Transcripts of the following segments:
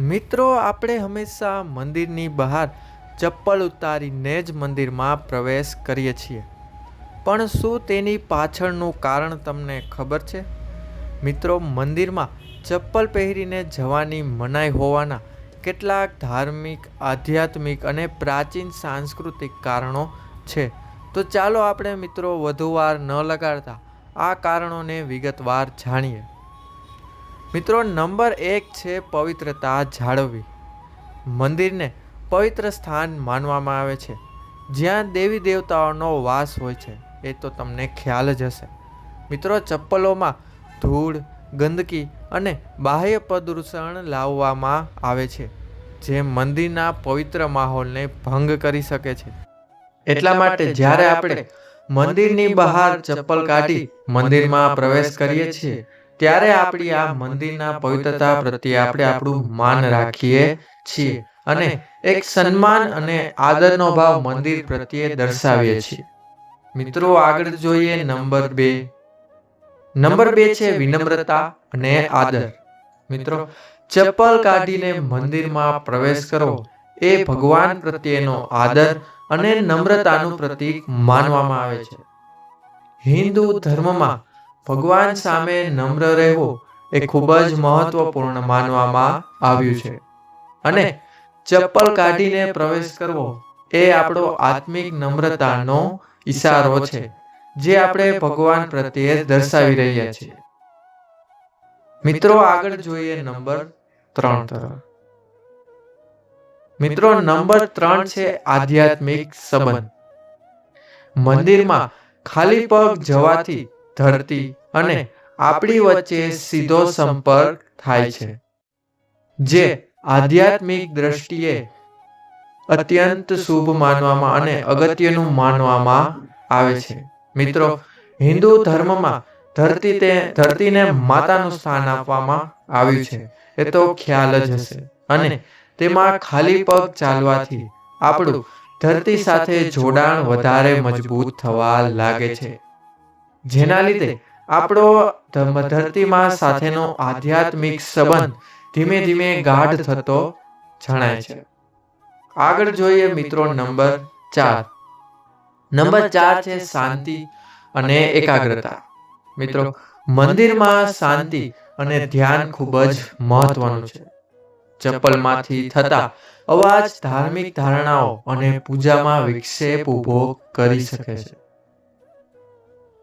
મિત્રો, આપણે હંમેશા મંદિરની બહાર ચપ્પલ ઉતારીને જ મંદિરમાં પ્રવેશ કરીએ છીએ. પણ શું તેની પાછળનું કારણ તમને ખબર છે? મિત્રો, મંદિરમાં ચપ્પલ પહેરીને જવાની મનાઈ હોવાના કેટલાક ધાર્મિક, આધ્યાત્મિક અને પ્રાચીન સાંસ્કૃતિક કારણો છે. તો ચાલો આપણે મિત્રો વધુ વાર ન લગાડતા આ કારણોને વિગતવાર જાણીએ. મિત્રો નંબર એક છે પવિત્રતા જાળવવી. મંદિરને પવિત્ર સ્થાન માનવામાં આવે છે. જ્યાં દેવી દેવતાઓનો વાસ હોય છે એ તો તમને ખ્યાલ જ હશે. મિત્રો ચપ્પલોમાં ધૂળ ગંદકી અને બાહ્ય પ્રદૂષણ લાવવામાં આવે છે જે મંદિરના પવિત્ર માહોલને ભંગ કરી શકે છે. એટલા માટે જ્યારે આપણે મંદિરની બહાર ચપ્પલ કાઢી મંદિરમાં પ્રવેશ કરીએ છીએ ત્યારે આપણી આ મંદિરના પવિત્રતા પ્રત્યે આપણે આપણું માન રાખીએ છીએ અને એક સન્માન અને આદરનો ભાવ મંદિર પ્રત્યે દર્શાવીએ છીએ. મિત્રો, આગળ જોઈએ નંબર બે. નંબર બે છે વિનમ્રતા અને આદર. મિત્રો, ચપ્પલ કાઢીને મંદિરમાં પ્રવેશ કરવો એ ભગવાન પ્રત્યેનો આદર અને નમ્રતાનું પ્રતીક માનવામાં આવે છે. હિન્દુ ધર્મમાં ભગવાન સામે નમ્ર રહેવો એ ખૂબ જ મહત્વપૂર્ણ માનવામાં આવ્યું છે. અને ચપ્પલ કાઢીને પ્રવેશ કરવો એ આપણો આત્મિક નમ્રતાનો ઈશારો છે, જે આપણે ભગવાન પ્રત્યે દર્શાવી રહ્યા છીએ. મિત્રો, આગળ જોઈએ નંબર ત્રણ તરફ. મિત્રો, નંબર ત્રણ છે આધ્યાત્મિક સંબંધ. મંદિરમાં ખાલી પગ જવાથી ધરતી અને આપણી વચ્ચે સીધો સંપર્ક થાય છે, જે આધ્યાત્મિક દ્રષ્ટિએ અત્યંત શુભ માનવામાં અને અગત્યનું માનવામાં આવે છે. મિત્રો, હિન્દુ ધર્મમાં ધરતી તે, ધરતીને માતાનું સ્થાન આપવામાં આવ્યું છે. એ તો ખ્યાલ જ હશે. અને તેમાં ખાલી પગ ચાલવાથી આપણું ધરતી સાથે જોડાણ વધારે મજબૂત થવા લાગે છે. જેના લીધે આપણો ધરતીમાં સાથેનો આધ્યાત્મિક સંબંધ ધીમે ધીમે ગાઢ થતો જણાય છે. આગળ જોઈએ મિત્રો નંબર ચાર. નંબર ચાર છે શાંતિ અને એકાગ્રતા. મિત્રો મંદિરમાં શાંતિ અને ધ્યાન ખૂબ જ મહત્વનું છે. ચપ્પલમાંથી થતા અવાજ ધાર્મિક ધારણાઓ અને પૂજામાં વિક્ષેપ ઊભો કરી શકે છે.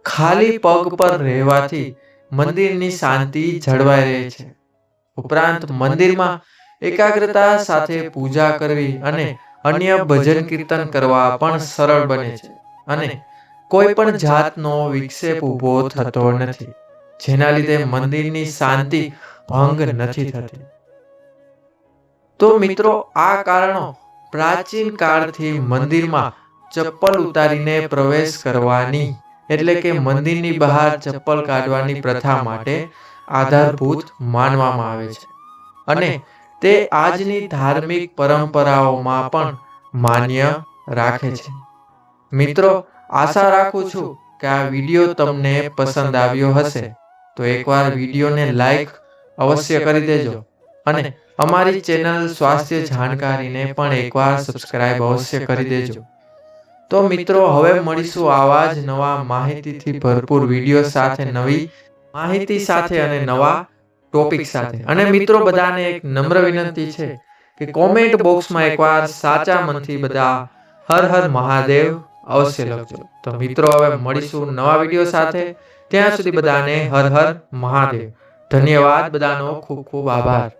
ખાલી પગ પર રહેવાથી મંદિરની શાંતિ જળવાઈ રહે છે. ઉપરાંત મંદિરમાં એકાગ્રતા સાથે પૂજા કરવી અને અન્ય ભજન કીર્તન કરવા પણ સરળ બને છે અને કોઈ પણ જાતનો વિક્ષેપ ઊભો થતો નથી, જેના લીધે મંદિરની શાંતિ ભંગ નથી થતી. તો મિત્રો, આ કારણો પ્રાચીન કાળથી મંદિરમાં ચપ્પલ ઉતારીને પ્રવેશ કરવાની એટલે કે મંદિરની બહાર ચપ્પલ કાઢવાની પ્રથા માટે આધારભૂત માનવામાં આવે છે. અને તે આજની ધાર્મિક પરંપરાઓમાં પણ માન્ય રાખે છે. મિત્રો આશા રાખું છું કે આ વીડિયો તમને પસંદ આવ્યો હશે. તો એકવાર વિડીયોને લાઈક અવશ્ય કરી દેજો. અને અમારી ચેનલ સ્વાસ્થ્ય જાણકારીને પણ એકવાર સબસ્ક્રાઇબ અવશ્ય કરી દેજો. તો મિત્રો, હવે મળીશું આવા જ નવા માહિતીથી ભરપૂર વીડિયો સાથે, નવી માહિતી સાથે અને નવા ટોપિક સાથે. અને મિત્રો, બધાને એક નમ્ર વિનંતી છે કે કોમેન્ટ બોક્સમાં એકવાર સાચા મનથી બધા હર હર મહાદેવ અવશ્ય લખજો. તો મિત્રો, હવે મળીશું નવા વીડિયો સાથે. ત્યાં સુધી બધાને હર હર મહાદેવ. ધન્યવાદ બધાનો. ખૂબ ખૂબ આભાર.